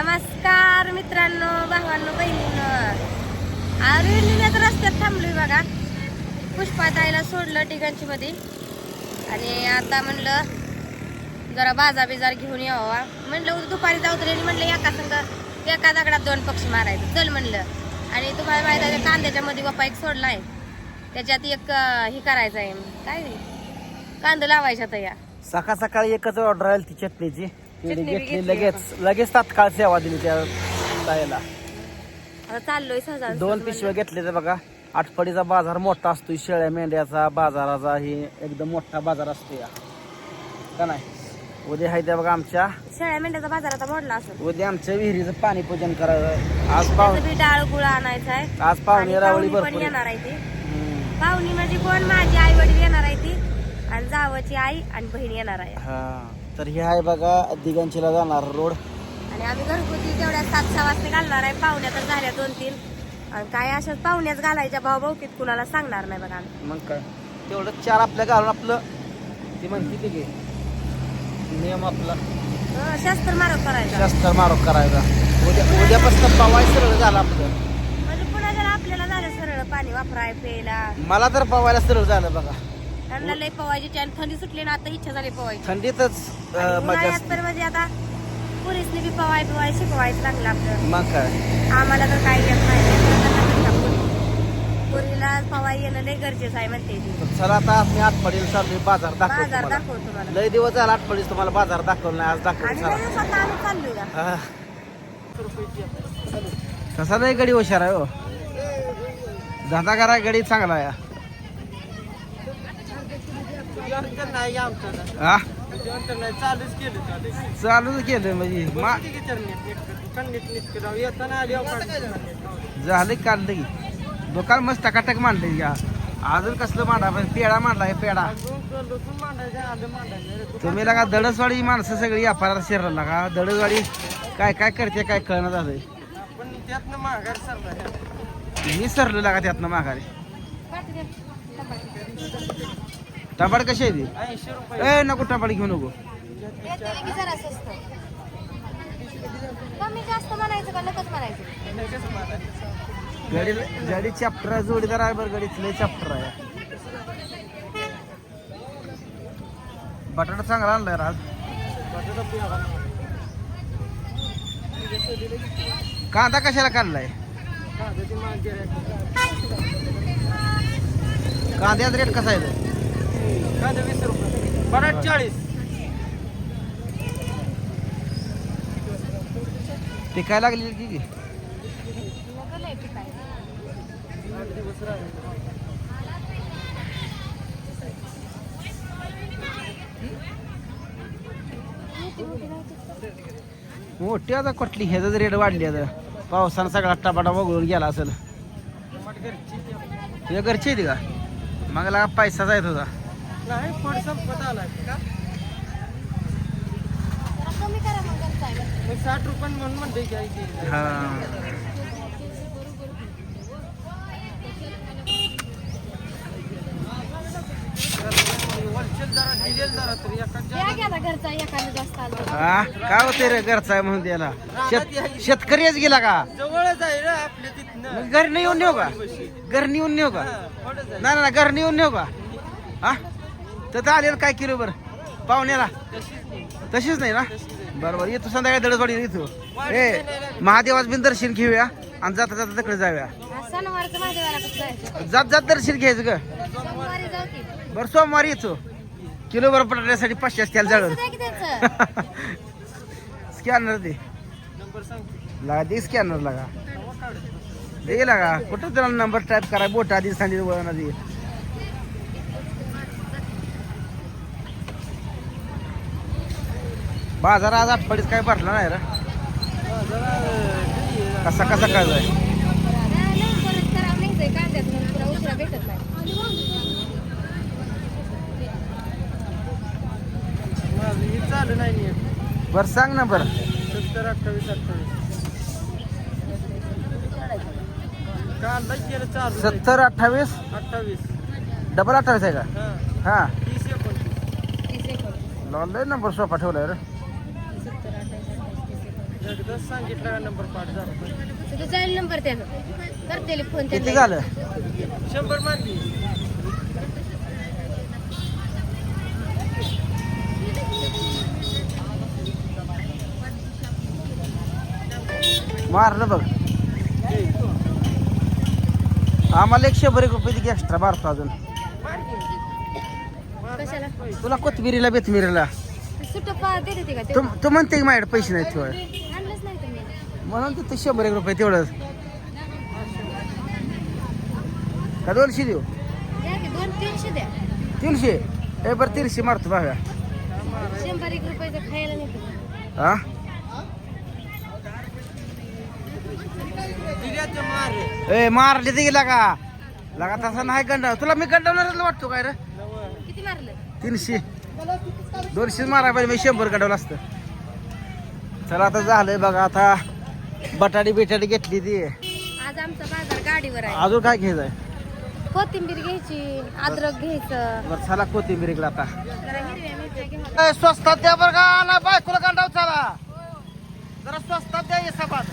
नमस्कार मित्रांनो भावांनो बहिणींनो. अरे निघत रस्त्यात थांबलोय बघा. पुष्पाताईला सोडलं ठिकाणची मध्ये आणि आता म्हणलं जरा बाजा बिजार घेऊन यावा. म्हणलं उद्या दुपारी जाऊ तरी. म्हणलं एका संग एका दगडात दोन पक्षी मारायचं. चल म्हणलं. आणि तुम्हाला माहिती आहे कांद्याच्या मध्ये बाप्पा एक सोडला आहे. त्याच्यात एक हे करायचं आहे. काय? ते? कांदा लावायच्या तया सकाळ सकाळी एकच ऑर्डर आली ती चटणीची. घेतली लगेच. लगेच तात्काळ सेवा दिली त्या ताईला. आता चाललोय सहजा दोन पिशव्या घेतले तर बघा. आठवडीचा बाजार मोठा असतो शेळ्या मेंढ्याचा बाजाराचा ही एकदम मोठा बाजार असतो या का नाही? उद्या आहे त्या बघा आमच्या. शेळ्या मेंढ्याचा बाजार आता मोडला असं उद्या आमच्या विहिरीचं पाणी पूजन करायचं आज त्याचं बी डाळ गुळ आणायचा आहे आज पाहुणे रावळी पाहुणी पण भरपूर. येणार आहे ती. हम्म. पाहुणी म्हणजे कोण? माझी आई वडील येणार आहे ती. आणि जावची आई आणि बहीण येणार आहे. हा. तर हे आहे बघा दिगंचीला जाणार रोड. आणि आम्ही घरगुती तेवढ्या सात सहा वाजता घालणार आहे पाहुण्या तर झाल्या दोन तीन. आणि काय अशाच पाहुण्याच घालायच्या भाऊ भाऊकीत कुणाला सांगणार नाही बघा आम्ही. मग काय? तेवढं चार आपल्या घालून आपलं ती म्हणते ते घे. नियम आपला. हं, शस्त्र मारत करायचा. शस्त्र मारोक करायचा. उद्या उद्यापासून पवाय सरळ झाला आपलं. म्हणजे पुन्हा जर आपल्याला झालं सरळ पाणी वापराय प्यायला. मला तर पवायला सरळ झालं बघा. त्यांना लय पवायची आणि थंडी सुटली ना आता इच्छा झाली पवायची. थंडीतच आणि अं, मजा उन्हाळ्यात असते तर म्हणजे आता पोलिसने बी पवाय पिवाय शिकवायचं लागलं आपलं. मग काय? आम्हाला तर काही येत नाही. पोरीला पवाय येणं लय गरजेचं आहे म्हणते ती. तर चला आता आम्ही आठवडीला चाललोय बाजार दाखवतो बाजार तुम्हाला. दाखव तुम्हाला. लय दिवस झाला आठवडीच तुम्हाला बाजार दाखवला नाही आज दाखवतो आणि चला. लय आम्ही का हा. कसा नाही गडी हुशार आहे हो? धंदा करा गडी चांगला आहे. हा? चालूच केलं चालू केलं म्हणजे. मा झालं काल काढलं की. दुकान मस्त टकाटक मांडलं या. अजून कसलं मांडा पण पेढा मांडलाय पेढा. तुम्ही लगा दडसवाडी माणसं सगळी व्यापारात शिरला का दडसवाडी काय काय करते काय कळणं झालंय. मी सरलो लागा त्यातनं माघारी. टबाड कशी आहे ती ए नको टबाड घेऊ नको. गाडी गाडी चॅप्टर आहे जोडीदार आहे बरं गाडीच लय चॅप्टर आहे बटाटा चांगला आणलाय रे आज बटाटा पिवळा. कांदा कशाला काढलाय. कांद्याचा रेट कसा आहे कांदा वीस रुपये. बटाट चाळीस. पिकायला लागली की? मोठी आता कुठली? ह्याचा रेट वाढली आता. पावसानं सगळा टबाटा वगळून गेला असेल. टमाट घरची ती. तुझ्या घरची आहे ती का? मग लागा पैसा जायत होता. नाही फळ संपत आलाय. का? साठ रुपये म्हणून म्हणते हा. हा काय होते रे घरचा आहे म्हणून त्याला? शेत शेतकरीच गेला का? जवळच आहे ना आपल्या तिथनं. मग घरी येऊन नेऊ का? घरी येऊन नेऊ का? नाही नाही घरी येऊन नेऊ का? हा? तर आलेलं काय किलो बरं? पाहुण्याला? तशीच नाही ना? बरोबर. येतो संध्याकाळी दडसवाडी येतो ए महादेवाच बिन दर्शन घेऊया आणि जाता जाता तिकडे जाऊया. जात जात दर्शन घ्यायचं ग. बरं सोमवारी येतो. किलो बरं पटण्यासाठी पाचशे त्याला जाळून. स्कॅनर दे. लागा दे स्कॅनर लागा. दे लागा. कुठं त्याला नंबर टाईप करा बोट आधी सांगितलं आधी. बाजार आज आठवडीच काय भरला नाही रे जरा किती आहे? कसा कसा काय जाय नाही, चालू. बरं सांग ना बरं सत्तर अठ्ठावीस अठ्ठावीस. सत्तर अठ्ठावीस अठ्ठावीस डबल अठ्ठावीस आहे का हा लॉनलाईन नंबर सोपा ठेवलाय रे एकदाच सांगितलं नंबर पाठ झाला तुझं जाईल नंबर त्यानं करते फोन किती झालं? शंभर मानली. मारलं बघ. आम्हाला एक शंभर एक रुपये दे एक्स्ट्रा मारतो अजून. कशाला? तुला कोथमिरीला बेथमिरीला. सुट्ट पा देते ते का ते? तू तू म्हणते की माझ्याकडे पैसे नाहीत नाही म्हणून तिथे शंभर एक रुपये तेवढंच. का दोनशे देऊ? तीनशे ए बरं तीनशे मारतो बघा शंभर एक रुपयाचं खायला नाही हा ए मारले ते गेला का लगा. तसा नाही गंडाव तुला मी गंडावणारच वाटतो काय रे? किती मारलं? तीनशे. दोनशे मारा पाहिजे मी शंभर गंडावलं असतं. चला आता झालंय बघा आता बटाटी बिटाटी घेतली ती. आज आमचा बाजार गाडीवर आहे. अजून काय घ्यायचंय? कोथिंबीर घ्यायची अद्रक घ्यायचं. बरं चला कोथिंबीर आता. जरा हिरव्या मिरच्या घ्या. ए, स्वस्तात द्या बरं का ना बायकोला गंडाव चला जरा स्वस्तात द्या हिसाबात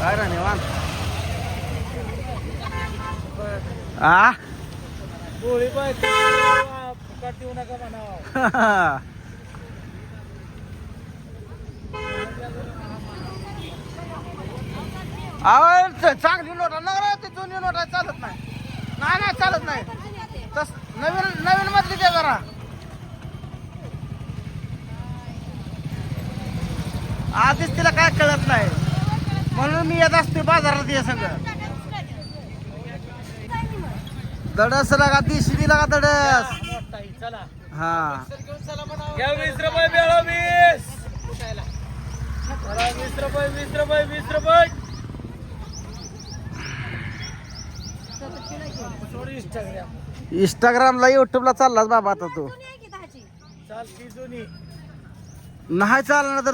काय ना निवांत आ गोळी बायको फुकाट देऊ नका म्हणावं आवड चांगली नोट नगर ते जुनी नोट आहे चालत नाही. नाही नाही चालत नाही. तस नवीन नवीन मधली द्या जरा. आधीच तिला काय कळत नाही. म्हणून मी येत असते बाजारात ये सगळं. दडस लागा दिशी दिला का दडस चला. हा. घ्या वीस रुपये बेळो वीस. वीस रुपये वीस रुपये वीस रुपये. इंस्टाग्रामला युट्यूबला चाललाच बाबा आता तू. दहाची? चाल नाही चालणार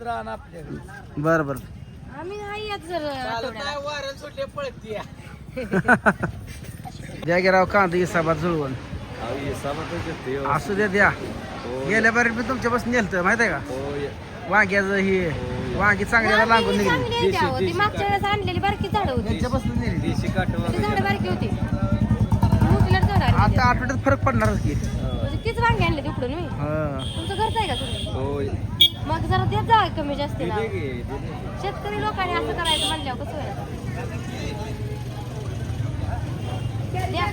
तर आपल्याकडे. बर बर. आम्ही नाही येत जर. आठवड्याला. वारं सुटले पळती द्या गे राव कांदा हिसाबात जुळवून. असू द्या द्या. गेल्या बारीत मी तुमच्या बस नेलतं माहीत आहे का वांग्याचं हे वांगी चांगल्याला लागून निघली. ती मागच्या वेळेस आणलेली बारकी झाड होती. त्यांच्या नेली. झाड बारकी होती. आता आठवड्यात फरक पडणारच की. म्हणजे तीच वांगी आणली तिकडून मी. हा. तुमचं घरचं आहे का तुम्ही मग जरा देत जा कमी जास्त शेतकरी लोकांनी असं करायचं म्हणल्यावर कसं होईल द्या.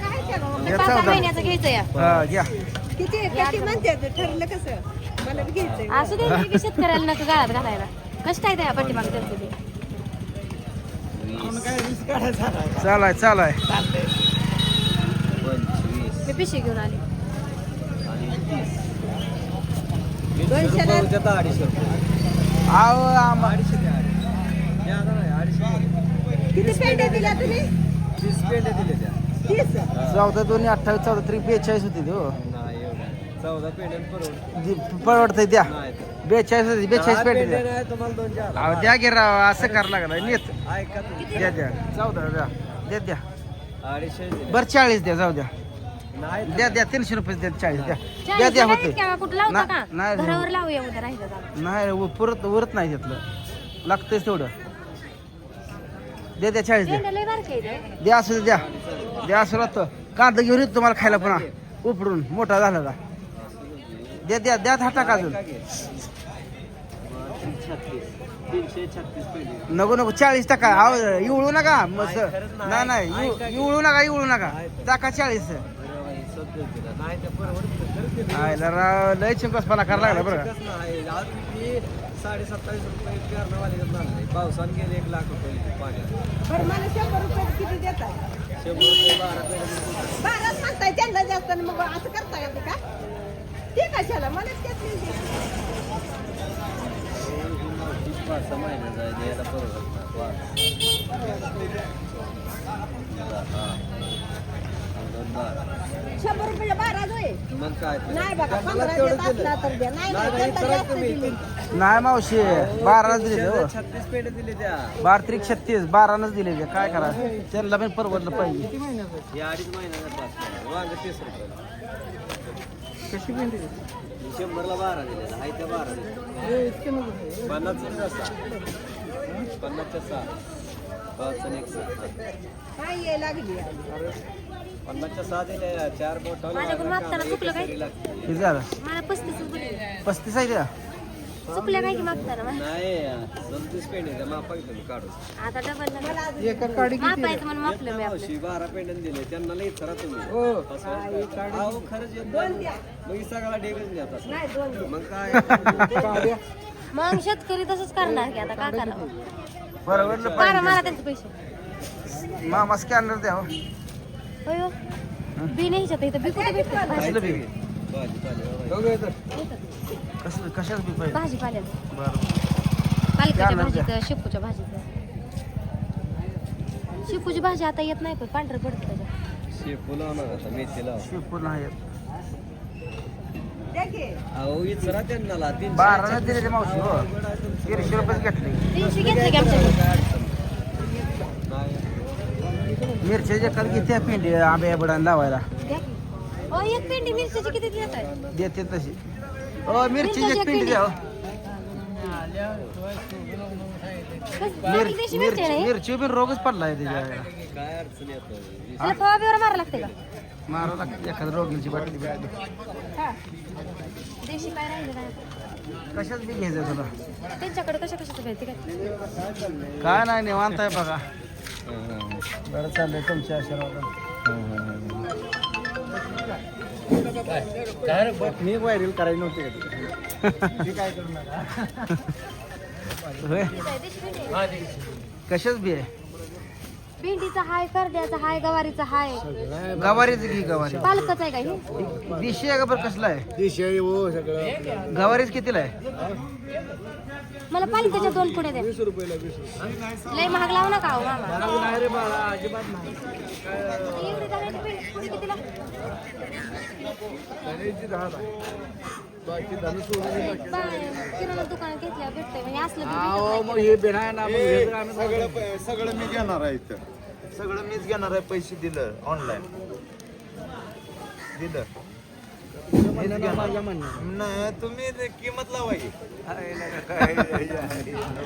पाच सहा महिन्याचं घ्यायचं या हा, घ्या. किती किती म्हणते ठरलं कसं? मला बी घ्यायचंय. असू दे शेतकऱ्याला नका गाळात घालायला. कष्ट आहे त्या पाठीमागे त्यांचं चालाय चालाय. मी पिशवी घेऊन आली. अडीचशे रुपये आव आम- अडीचशे द्या अडीचशे अडीचशे किती पेंड्या दिल्या तुम्ही? पेंड्या दिले त्या चौदा दोन्ही अठ्ठावीस चौदा तरी बेचाळीस होती ती हो. चौदा परवडतंय द्या. बेचाळीस होती बेचाळीस पेटी द्या द्या गे राव असं करावं लागलं नेत द्या द्या. चौदा द्या. द्या द्या. बरं चाळीस द्या जाऊ द्या. द्या द्या तीनशे रुपये द्या चाळीस द्या. द्या द्या होते. का? कुठं लावता ना- का? नाही उ- परत उरत नाही त्यातलं लागतंच तेवढं. द्या द्या चाळीस द्या. द्या असू दे, द्या. द्या असं राहतं कांदा घेऊन येतो तुम्हाला खायला पुन्हा. उपडून. मोठा झाला का? द्या द्या द्या हाटा का अजून. नको नको चाळीस टका. अहो, इवळू नका. मस्त. नाही नाही इव- इवळू नका इवळू नका. टाका चाळीस. नाही ते परवडत आयला राव लय चिंकसपणा करायला लागला बरं साडे सत्तावीस रुपये पावसाने गेले एक लाख रुपये. पाण्यात बरं मला शंभर रुपये किती शंभर रुपये बारा सांगताय त्यांना जास्त मग असं करता येते का? ते कशाला? मला त्यात नाही शंभर रुपये बारा मग काय. नाही बघा मला पंधरा तेवढं देत असला दिलं. तर द्या. नाही नाही, नाही नाही, त्यांना करा जास्त तुम्ही. दिली. नाही मावशी बाराच दिले हो. छत्तीस पेढे दिले त्या. बारा त्रिक छत्तीस बारानच दिले ते. काय करा? त्यांना पण परवडलं पाहिजे. हे अडीच महिन्याचा पाच वांग तीस रुपये. कशी भेंडी शंभरला बारा दिलेला आहे त्या बारा दिले. पन्नासचा सहा पन्नासच्या सहा आणि एक सहा काय ये लागली? पन्नासच्या सहा दिल्या चार बोटाला माझ्याकडून मागताना चुकलं काय? किती झालं? मला पस्तीस रुपये पस्तीस आहे का? चुकल्या काय की मागताना मला? नाही दोनतीस पेंडे त्या मापा तुम्ही काढून. आता डबल मापायचं म्हणून मापलं मी आपलं. मावशी बारा पेंडन दिले त्यांना लई खरा तुम्ही. अहो, खरंच येत. मग ही सगळा डेगच नाही आता मग काय? मग शेतकरी तसंच करणार की आता काय करावं? पाहिजे. मला त्यांचे पैसे. मामा स्कॅनर द्या हो. होय हो बी नाही ह्याच्यात इथं बी कुठे भेटतं भाजी कसलं बी? भाजी पाले कसलं कशाच बी पाहिजे? भाजीपाल्याचं. बरं. पालकाच्या द्या. भाजीचं शेपूच्या भाजीचं. शेपूची भाजी आता येत नाही पण पांढरं पडतं त्याच्यात. शेपू लावणार आता मेथी लाव. शिवपूर नाही द्या बारानं दिले ते मावशी हो. दीडशे रुपये घेतले. तीनशे घेतलं की आमच्याकडे? मिरच्याच्या काल किती आहे पेंडी आंब्या बडान लावायला. द्या की. एक पेंडी मिरच्याची किती देत आहे देते तशी. हो मिरचीची एक पेंडी द्या हो. मिरची आहे? ना ही? मिरची बी रोगच त्याच्या त्याला फवा बिवा मारा लागते का? लागते. एखाद्या रोगीची बाटली बिटली. देशी काय राहिलं नाही कशाच बी घ्यायचं तुला? त्यांच्याकडे कशा कशाचं भेटते काय? काय नाही निवांत आहे बघा. बरं चाललंय तुमच्या आशीर्वाद मी व्हायरल करायची नव्हती काय करू नका. होय देशी आहे. कशाच बी आहे? भेंडीचा हाय करड्याचा हाय गवारीचा हाय. गवारीच घे गवारी? पालकच आहे का ही? दिशी आहे का बरं? कसला आहे? गवारीच कितीला आहे? मला पालकाच्या दोन पुढे द्या लय महाग लावू नका हो मामा? एवढी दहाची भेंडी पुढे कितीला? बा- किराणा दुकानात घेतल्या भेटतंय. म्हणजे असलं बी भेटत नाही. सगळं सगळं मी घेणार आहे इथं. सगळं मीच घेणार आहे पैसे दिलं ऑनलाईन दिलं. नाही तुम्ही ते किंमत लावा की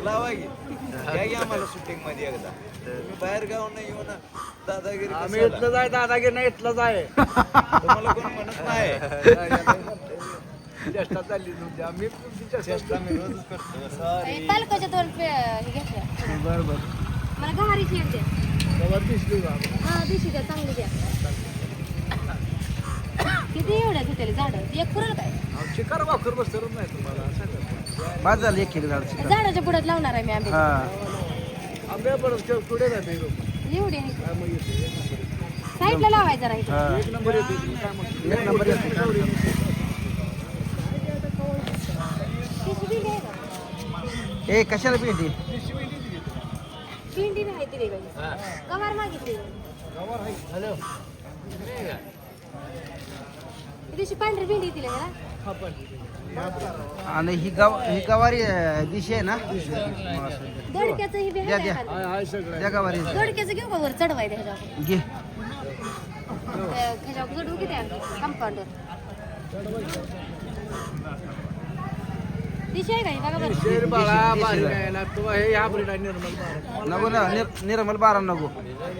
लावा की आम्हाला शूटिंगमध्ये एकदा तुम्ही बाहेर गाव नाही येऊ ना दादागिरी कशाला? आहे दादागिरी नाही इथलंच आहे. तुम्हाला कोण म्हणत नाही. चेष्टा चालली तुमची. आम्ही चेष्टा मी रोजच करतो. सॉरी हे पालकाच्या दोन पे- हे घेतल्या बरं बरं. मला गवारीची एक हा द्या चांगली द्या. किती एवढ्या घेतले झाड? एक पुरेल काय? शिकार वाखर बसतच नाही तुम्हाला बाद झालं एक किलो झाड शिकार झाडाच्या बुडात लावणार आहे मी आंबे. हा. आंब्या पडत पुढे जाते एवढे? साईडला लावायचं राहील हा. एक नंबर येते एक नंबर येते. देशी भेंडी आहे का ए कशाला भेंडी भेंडी नाही दिली बाई. गवार मागितली. दिवशी पांढरी भेंडी दिली मला आणि ही गव ही गवारी दिशी आहे ना? दडक्याचं ही द्या द्या. द्या गवारी. दडक्याचं घेऊ का वर चढवाय घे. किती कंपाऊंडवर. दिशी आहे का ही बरं नको ना निर- निर्मल बारा नको.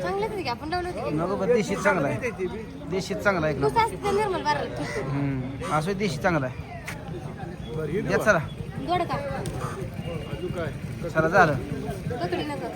चांगलं की आपण लावलं होतं की. नको बरं देशीत चांगला आहे. देशीत चांगला आहे. नुसतं निर्मल. असं देशी चांगला आहे. द्या चला. गोड का? चला झालं. नका.